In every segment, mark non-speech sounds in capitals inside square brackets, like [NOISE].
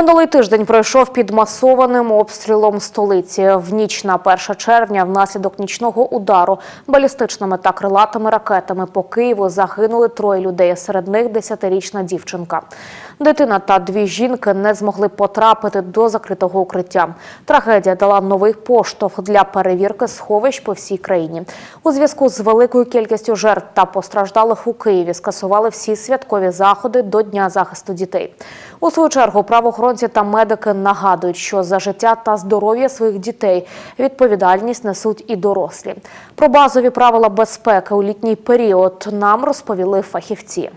Минулий тиждень пройшов під масованим обстрілом столиці. В ніч на 1 червня внаслідок нічного удару балістичними та крилатими ракетами по Києву загинули троє людей. Серед них 10-річна дівчинка. Дитина та дві жінки не змогли потрапити до закритого укриття. Трагедія дала новий поштовх для перевірки сховищ по всій країні. У зв'язку з великою кількістю жертв та постраждалих у Києві скасували всі святкові заходи до Дня захисту дітей. У свою чергу правоохоронці та медики нагадують, що за життя та здоров'я своїх дітей відповідальність несуть і дорослі. Про базові правила безпеки у літній період нам розповіли фахівці.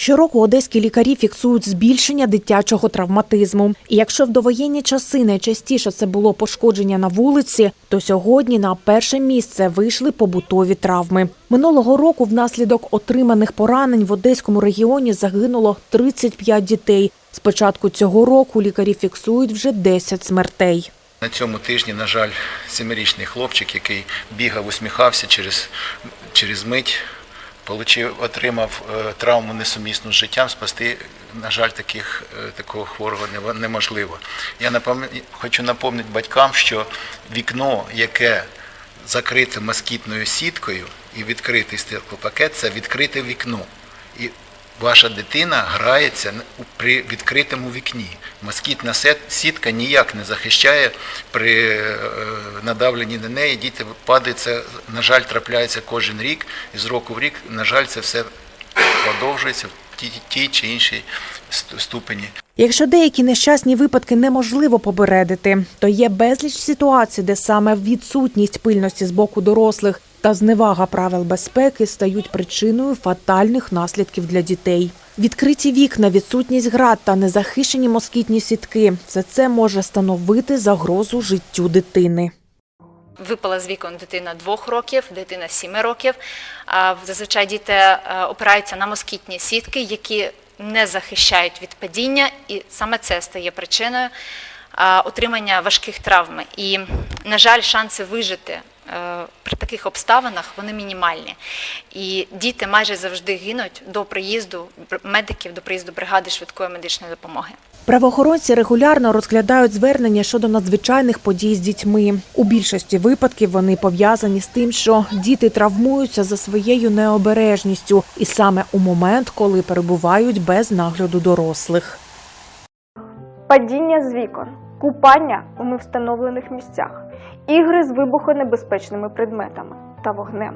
Щороку одеські лікарі фіксують збільшення дитячого травматизму. І якщо в довоєнні часи найчастіше це було пошкодження на вулиці, то сьогодні на перше місце вийшли побутові травми. Минулого року внаслідок отриманих поранень в одеському регіоні загинуло 35 дітей. З початку цього року лікарі фіксують вже 10 смертей. На цьому тижні, на жаль, семирічний хлопчик, який бігав, усміхався через, через мить, получив, отримав е, травму несумісну з життям, спасти, на жаль, таких, е, такого хворого неможливо. Я напом... хочу напомнити батькам, що вікно, яке закрите москітною сіткою і відкритий стеклопакет, це відкрите вікно. Ваша дитина грається при відкритому вікні. Москітна сітка ніяк не захищає при е, надавленні на неї. Діти падають. Це, на жаль, трапляється кожен рік, і з року в рік, на жаль, це все продовжується в тій чи іншій ступені. Якщо деякі нещасні випадки неможливо попередити, то є безліч ситуацій, де саме відсутність пильності з боку дорослих та зневага правил безпеки стають причиною фатальних наслідків для дітей. Відкриті вікна, відсутність град та незахищені москітні сітки все це може становити загрозу життю дитини. Випала з вікон дитина двох років, дитина сіми років. Зазвичай діти е, опираються на москітні сітки, які не захищають від падіння, і саме це стає причиною а, отримання важких травм. І, на жаль, шанси вижити е, при таких обставинах вони мінімальні. І діти майже завжди гинуть до приїзду медиків, до приїзду бригади швидкої медичної допомоги. Правоохоронці регулярно розглядають звернення щодо надзвичайних подій з дітьми. У більшості випадків вони пов'язані з тим, що діти травмуються за своєю необережністю, і саме у момент, коли перебувають без нагляду дорослих. падіння з вікон, купання у невстановлених місцях, ігри з вибухонебезпечними предметами та вогнем,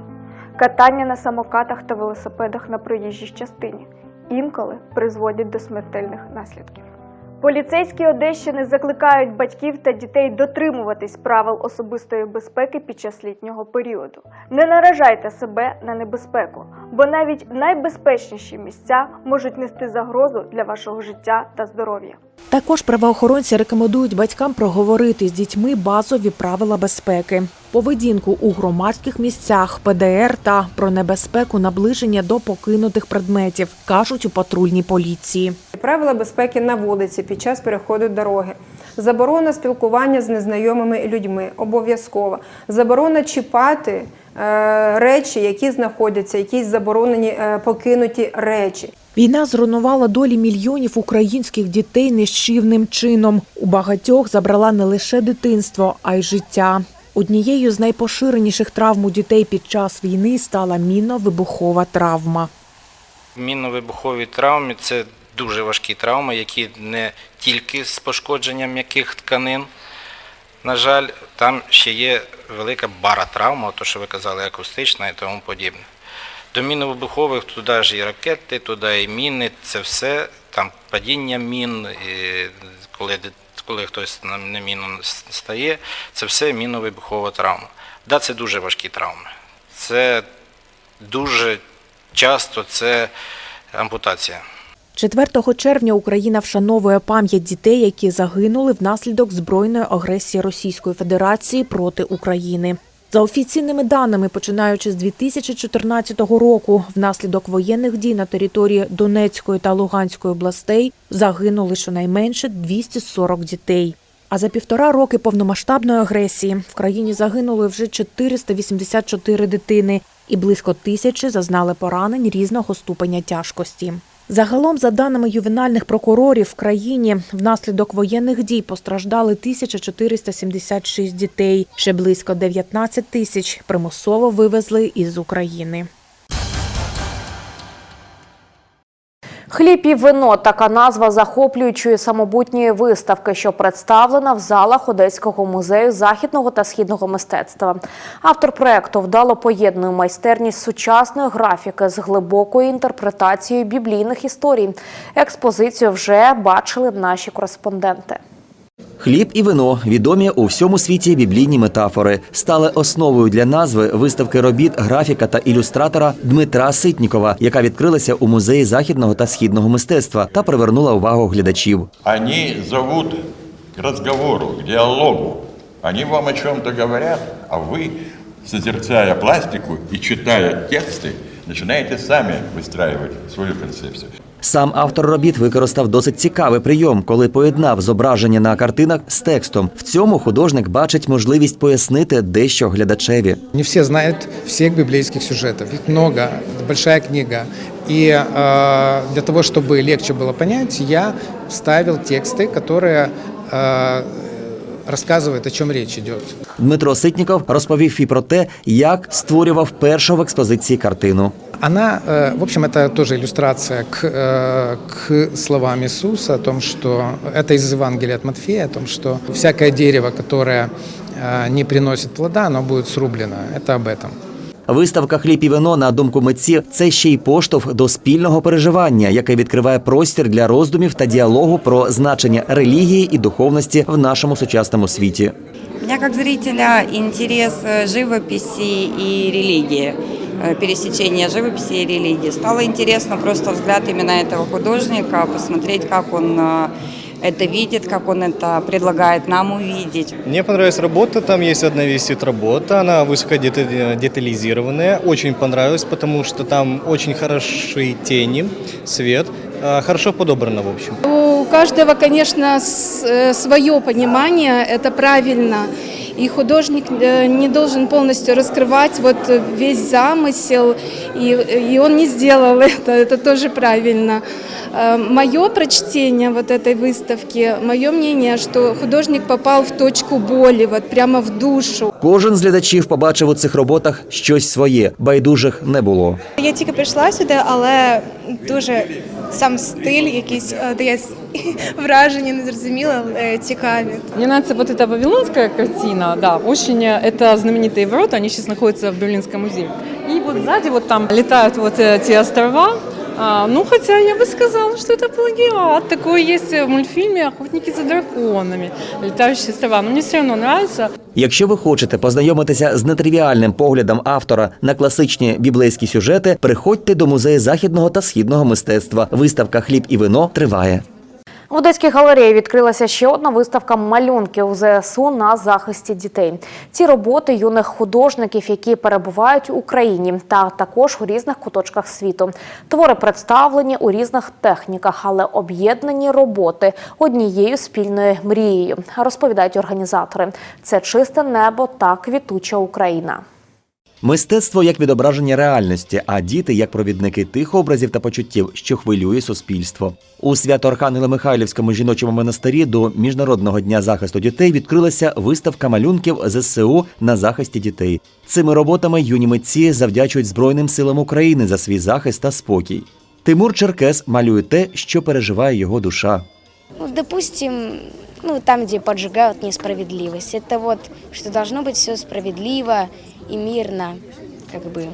катання на самокатах та велосипедах на проїжджій частині інколи призводять до смертельних наслідків. Поліцейські Одещини закликають батьків та дітей дотримуватись правил особистої безпеки під час літнього періоду. Не наражайте себе на небезпеку, бо навіть найбезпечніші місця можуть нести загрозу для вашого життя та здоров'я. Також правоохоронці рекомендують батькам проговорити з дітьми базові правила безпеки, поведінку у громадських місцях, ПДР та про небезпеку наближення до покинутих предметів, кажуть у патрульній поліції. Правила безпеки на вулиці під час переходу дороги. Заборона спілкування з незнайомими людьми обов'язково. Заборона чіпати е, речі, які знаходяться, якісь заборонені е, покинуті речі. Війна зруйнувала долі мільйонів українських дітей нищівним чином. У багатьох забрала не лише дитинство, а й життя. Однією з найпоширеніших травм у дітей під час війни стала мінно-вибухова травма. Мінно-вибухові травми це дуже важкі травми, які не тільки з пошкодженням м'яких тканин. На жаль, там ще є велика баратравма, то що ви казали, акустична і тому подібне. До мінно-вибухових туди ж і ракети, туди і міни, це все, там падіння мін, коли, коли хтось на міну стає, це все мінно-вибухова травма. Да, це дуже важкі травми. Це дуже часто це ампутація. 4 червня Україна вшановує пам'ять дітей, які загинули внаслідок збройної агресії Російської Федерації проти України. За офіційними даними, починаючи з 2014 року, внаслідок воєнних дій на території Донецької та Луганської областей загинули щонайменше 240 дітей. А за півтора роки повномасштабної агресії в країні загинули вже 484 дитини, і близько тисячі зазнали поранень різного ступеня тяжкості. Загалом, за даними ювенальних прокурорів, в країні внаслідок воєнних дій постраждали 1476 дітей. Ще близько 19 тисяч примусово вивезли із України. Хліб і вино така назва захоплюючої самобутньої виставки, що представлена в залах Одеського музею західного та східного мистецтва. Автор проекту вдало поєднує майстерність сучасної графіки з глибокою інтерпретацією біблійних історій. Експозицію вже бачили наші кореспонденти. Хліб і вино, відомі у всьому світі біблійні метафори, стали основою для назви виставки робіт графіка та ілюстратора Дмитра Ситнікова, яка відкрилася у музеї західного та східного мистецтва та привернула увагу глядачів. Они зовут к разговору, к диалогу. Они вам о чем-то говорят, а вы, созерцая пластику и читая тексты, начинаете сами выстраивать свою концепцию. Сам автор робіт використав досить цікавий прийом, коли поєднав зображення на картинах з текстом. В цьому художник бачить можливість пояснити дещо глядачеві. Не все знают всех библейских сюжетов. Их много, это большая книга. И э, для того, чтобы легче было понять, я вставил тексты, которые э, рассказывают, о чем речь идет. Дмитро Ситніков розповів і про те, як створював першу в експозиції картину. Она, э, в общем, это тоже иллюстрация к, э, к словам Иисуса о том, что это из Евангелия от Матфея, о том, что всякое дерево, которое э, не приносит плода, оно будет срублено. Это об этом. Виставка Хліб і вино, на думку митців, це ще й поштовх до спільного переживання, яке відкриває простір для роздумів та діалогу про значення релігії і духовності в нашому сучасному світі. У меня как зрителя интерес э, живописи и религии, э, пересечение живописи и религии. Стало интересно просто взгляд именно этого художника, посмотреть, как он э, это видит, как он это предлагает нам увидеть. Мне понравилась работа, там есть одна висит работа, она высоко дета- детализированная, очень понравилась, потому что там очень хорошие тени, свет, а, хорошо подобрано в общем. У каждого, конечно, свое понимание, это правильно. И художник э, не должен полностью раскрывать вот весь замысел, и, и он не сделал это, [LAUGHS] это тоже правильно. Мое прочтение вот этой выставки, мое мнение, что художник попал в точку боли, вот прямо в душу. Кожен з глядачів побачив у цих роботах щось своє, байдужих не було. Я тільки прийшла сюди, але дуже сам стиль якийсь е, дає [LAUGHS] враження, незрозуміло, е, цікаві. Мне нравится вот эта вавилонская картина, да, очень, э, это знаменитые ворота, они сейчас находятся в Берлинском музее. И вот сзади вот там летают вот эти острова, а, ну, хотя я бы сказала, что это плагиат. Такое есть в мультфильме «Охотники за драконами», летающие сова». Но мне все равно нравится. Якщо ви хочете познайомитися з нетривіальним поглядом автора на класичні біблейські сюжети, приходьте до музею західного та східного мистецтва. Виставка Хліб і вино триває. В Одеській галереї відкрилася ще одна виставка малюнків ЗСУ на захисті дітей. Ці роботи юних художників, які перебувають у Україні та також у різних куточках світу. Твори представлені у різних техніках, але об'єднані роботи однією спільною мрією. Розповідають організатори: це чисте небо та квітуча Україна. Мистецтво як відображення реальності, а діти як провідники тих образів та почуттів, що хвилює суспільство. У Свято-Архангело-Михайлівському жіночому монастирі до Міжнародного дня захисту дітей відкрилася виставка малюнків ЗСУ на захисті дітей. Цими роботами юні митці завдячують Збройним силам України за свій захист та спокій. Тимур Черкес малює те, що переживає його душа. Ну, допустим, ну, там, где поджигают несправедливость. Это вот, что должно быть все справедливо и мирно, как бы.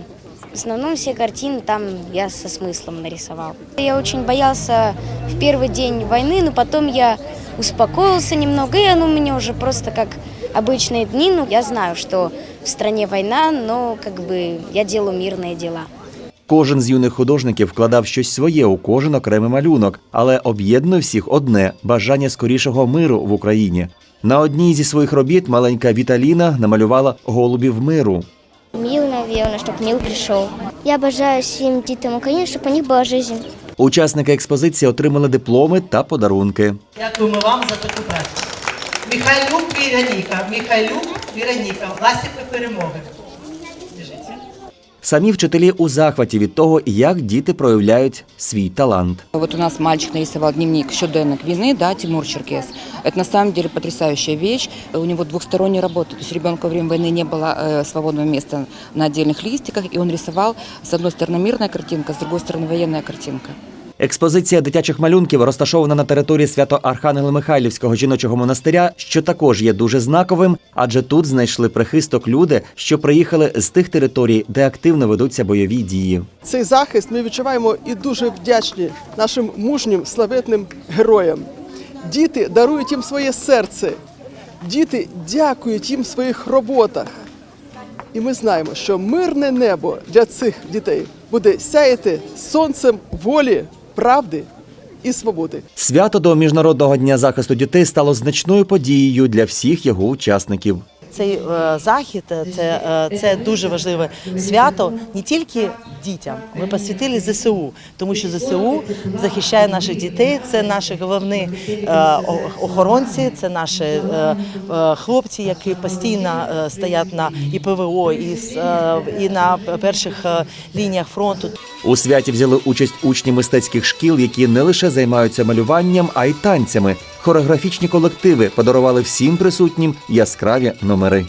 В основном все картины там я со смыслом нарисовал. Я очень боялся в первый день войны, но потом я успокоился немного, и оно у меня уже просто как обычные дни. Ну, я знаю, что в стране война, но как бы я делаю мирные дела. Кожен з юних художників вкладав щось своє у кожен окремий малюнок, але об'єднує всіх одне бажання скорішого миру в Україні. На одній зі своїх робіт маленька Віталіна намалювала голубів миру. Мил, наверное, чтобы мил пришел. Я бажаю всем детям Украины, чтобы у них была жизнь. Учасники експозиції отримали дипломи та подарунки. Дякуємо вам за таку працю. Михайлюк Віроніка. Михайлюк Віроніка. Ластівка перемоги. Біжите. Самі вчителі у захваті від того, як діти проявляють свій талант. Вот у нас мальчик нарисовал дневник щоденник войны, да, Тимур Черкес. Это на самом деле потрясающая вещь. У него двухсторонняя работа. То есть ребенку во время войны не было э, свободного места на отдельных листиках, и он рисовал с одной стороны мирная картинка, с другой стороны военная картинка. Експозиція дитячих малюнків розташована на території Свято-Архангело-Михайлівського жіночого монастиря, що також є дуже знаковим, адже тут знайшли прихисток люди, що приїхали з тих територій, де активно ведуться бойові дії. Цей захист ми відчуваємо і дуже вдячні нашим мужнім славетним героям. Діти дарують їм своє серце, діти дякують їм в своїх роботах. І ми знаємо, що мирне небо для цих дітей буде сяяти сонцем волі, правди і свободи. Свято до міжнародного дня захисту дітей стало значною подією для всіх його учасників. Цей е, захід е, це, е, це дуже важливе свято не тільки дітям. Ми посвятили ЗСУ, тому що ЗСУ захищає наших дітей. Це наші головні е, охоронці, це наші е, е, хлопці, які постійно стоять на і ПВО, і, і на перших лініях фронту. У святі взяли участь учні мистецьких шкіл, які не лише займаються малюванням, а й танцями. Хореографічні колективи подарували всім присутнім яскраві номери.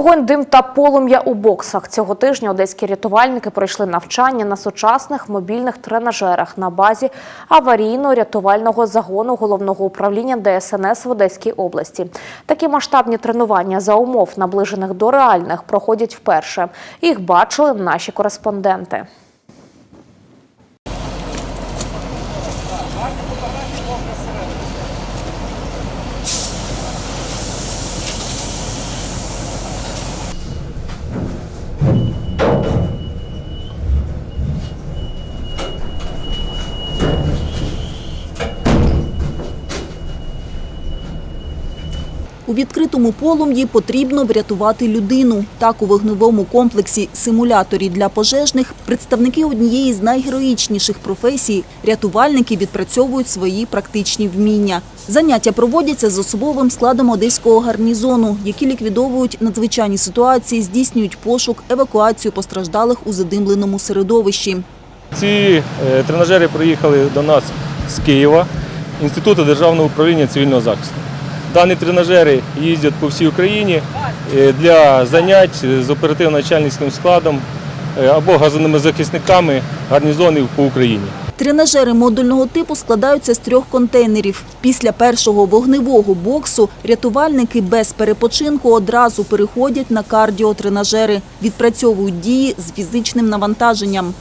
Вогонь, дим та полум'я у боксах. Цього тижня одеські рятувальники пройшли навчання на сучасних мобільних тренажерах на базі аварійно-рятувального загону головного управління ДСНС в Одеській області. Такі масштабні тренування за умов, наближених до реальних, проходять вперше. Їх бачили наші кореспонденти. У відкритому полум'ї потрібно врятувати людину. Так у вогневому комплексі симуляторі для пожежних представники однієї з найгероїчніших професій рятувальники відпрацьовують свої практичні вміння. Заняття проводяться з особовим складом одеського гарнізону, які ліквідовують надзвичайні ситуації, здійснюють пошук, евакуацію постраждалих у задимленому середовищі. Ці е, тренажери приїхали до нас з Києва, Інституту державного управління цивільного захисту. Дані тренажери їздять по всій Україні е, для занять з оперативно-начальницьким складом е, або газовими захисниками гарнізонів по Україні. Тренажери модульного типу складаються з трьох контейнерів. Після першого вогневого боксу рятувальники без перепочинку одразу переходять на кардіотренажери, відпрацьовують дії з фізичним навантаженням.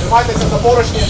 Тримайтеся на поручні.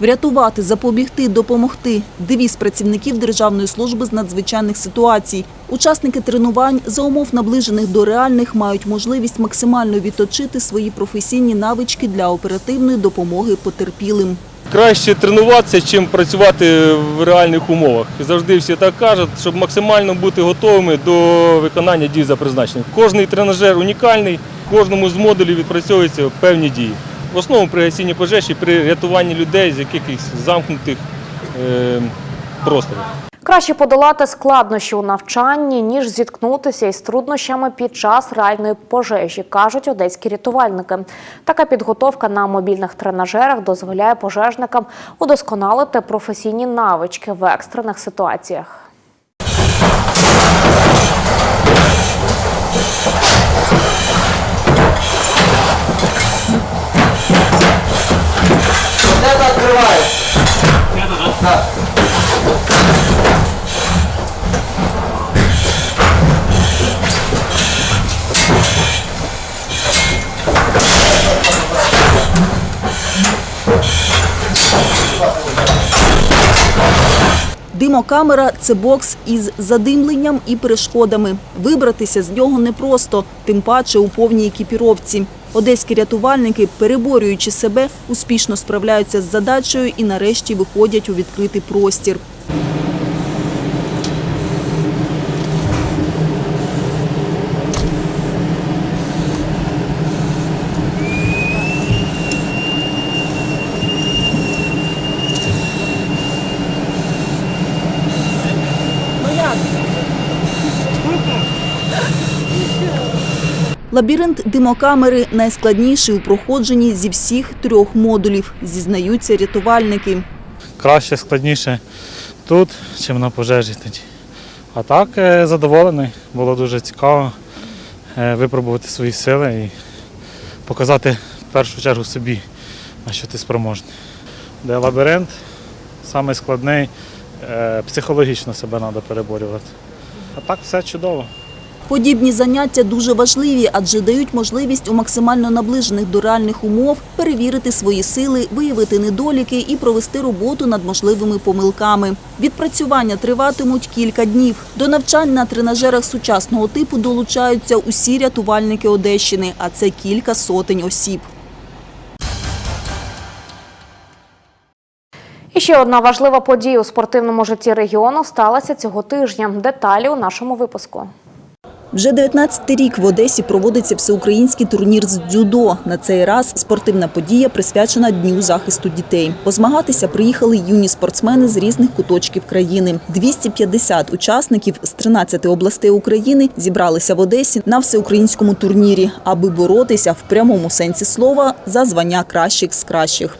Врятувати, запобігти, допомогти – девіз працівників Державної служби з надзвичайних ситуацій. Учасники тренувань за умов наближених до реальних мають можливість максимально відточити свої професійні навички для оперативної допомоги потерпілим. Краще тренуватися, чим працювати в реальних умовах. Завжди всі так кажуть, щоб максимально бути готовими до виконання дій за призначенням. Кожний тренажер унікальний, кожному з модулів відпрацьовуються певні дії. В основному при гасінні пожежі, при рятуванні людей з якихось замкнутих е, просторів. Краще подолати складнощі у навчанні, ніж зіткнутися із труднощами під час реальної пожежі, кажуть одеські рятувальники. Така підготовка на мобільних тренажерах дозволяє пожежникам удосконалити професійні навички в екстрених ситуаціях. Это открывается. Да. Димокамера – це бокс із задимленням і перешкодами. Вибратися з нього непросто, тим паче у повній екіпіровці. Одеські рятувальники, переборюючи себе, успішно справляються з задачею і нарешті виходять у відкритий простір. Лабіринт димокамери найскладніший у проходженні зі всіх трьох модулів, зізнаються рятувальники. краще, складніше тут, чим на пожежі тоді. А так е, задоволений. Було дуже цікаво е, випробувати свої сили і показати в першу чергу собі, на що ти спроможний. Де лабіринт, саме е, психологічно себе треба переборювати. А так все чудово. Подібні заняття дуже важливі, адже дають можливість у максимально наближених до реальних умов перевірити свої сили, виявити недоліки і провести роботу над можливими помилками. Відпрацювання триватимуть кілька днів. До навчань на тренажерах сучасного типу долучаються усі рятувальники Одещини, а це кілька сотень осіб. І ще одна важлива подія у спортивному житті регіону сталася цього тижня. Деталі у нашому випуску. Вже 19-й рік в Одесі проводиться всеукраїнський турнір з дзюдо. На цей раз спортивна подія присвячена Дню захисту дітей. Позмагатися приїхали юні спортсмени з різних куточків країни. 250 учасників з 13 областей України зібралися в Одесі на всеукраїнському турнірі, аби боротися в прямому сенсі слова за звання кращих з кращих.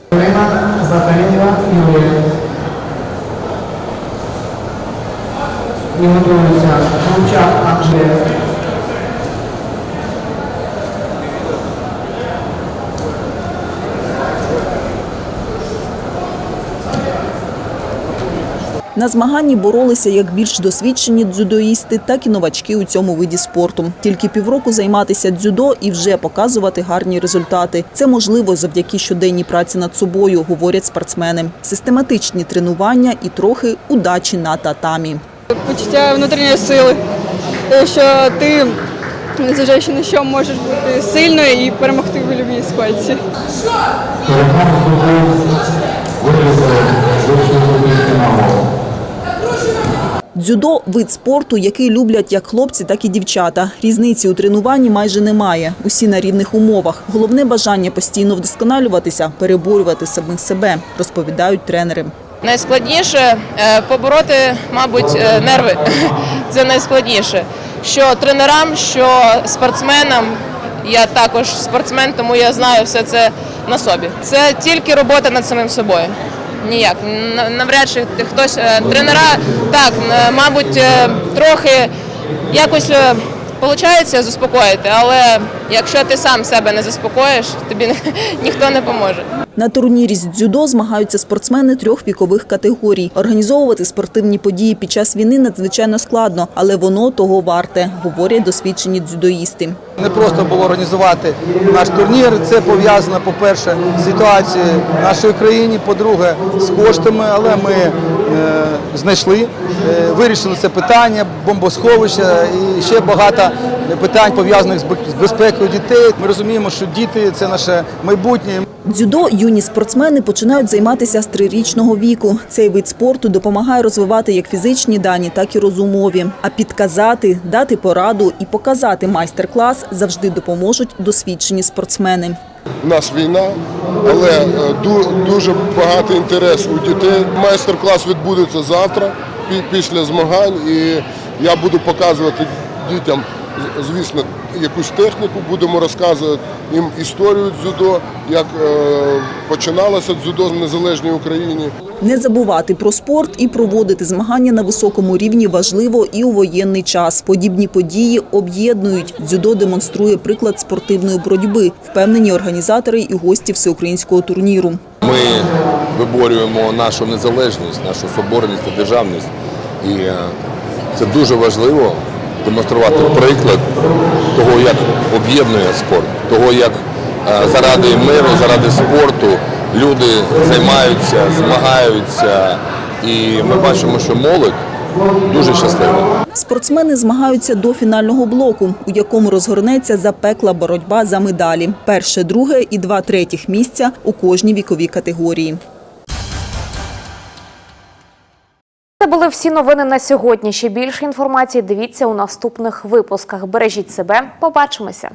І готується Шевчак Анжелія. На змаганні боролися як більш досвідчені дзюдоїсти, так і новачки у цьому виді спорту. Тільки півроку займатися дзюдо і вже показувати гарні результати. Це можливо завдяки щоденній праці над собою, говорять спортсмени. Систематичні тренування і трохи удачі на татамі. Почуття внутрішньої сили, що ти, незважаючи на що, можеш бути сильною і перемогти в будь-якій. Дзюдо вид спорту, який люблять як хлопці, так і дівчата. Різниці у тренуванні майже немає. Усі на рівних умовах. Головне бажання постійно вдосконалюватися, переборювати самих себе, розповідають тренери. Найскладніше е, побороти, мабуть, е, нерви. [LAUGHS] Це найскладніше. Що тренерам, що спортсменам. Я також спортсмен, тому я знаю все це на собі. Це тільки робота над самим собою. Ніяк. Навряд чи хтось е, тренера, так, мабуть, трохи якось виходить заспокоїти, але якщо ти сам себе не заспокоїш, тобі [LAUGHS] ніхто не поможе. На турнірі з дзюдо змагаються спортсмени трьох вікових категорій. Організовувати спортивні події під час війни надзвичайно складно, але воно того варте, говорять досвідчені дзюдоїсти. Не просто було організувати наш турнір. Це пов'язано, по-перше, з ситуацією в нашій країні, по-друге, з коштами, але ми знайшли, е, вирішили це питання, бомбосховища і ще багато питань пов'язаних з безпекою дітей. Ми розуміємо, що діти це наше майбутнє. Дзюдо юні спортсмени починають займатися з трирічного віку. Цей вид спорту допомагає розвивати як фізичні дані, так і розумові. А підказати, дати пораду і показати майстер-клас завжди допоможуть досвідчені спортсмени. У нас війна, але е, дуже багатий інтерес у дітей. Майстер-клас відбудеться завтра після змагань, і я буду показувати дітям, звісно, якусь техніку. Будемо розказувати їм історію дзюдо, як е, починалося дзюдо в незалежній Україні. Не забувати про спорт і проводити змагання на високому рівні важливо і у воєнний час. Подібні події об'єднують. Дзюдо демонструє приклад спортивної боротьби, впевнені організатори і гості всеукраїнського турніру. Ми виборюємо нашу незалежність, нашу соборність та державність. І е, це дуже важливо демонструвати приклад того, як об'єднує спорт, того, як е, заради миру, заради спорту люди займаються, змагаються. І ми бачимо, що молодь дуже щасливий. Спортсмени змагаються до фінального блоку, у якому розгорнеться запекла боротьба за медалі. Перше, друге і два третіх місця у кожній віковій категорії. Були всі новини на сьогодні. Ще більше інформації дивіться у наступних випусках. Бережіть себе, побачимося.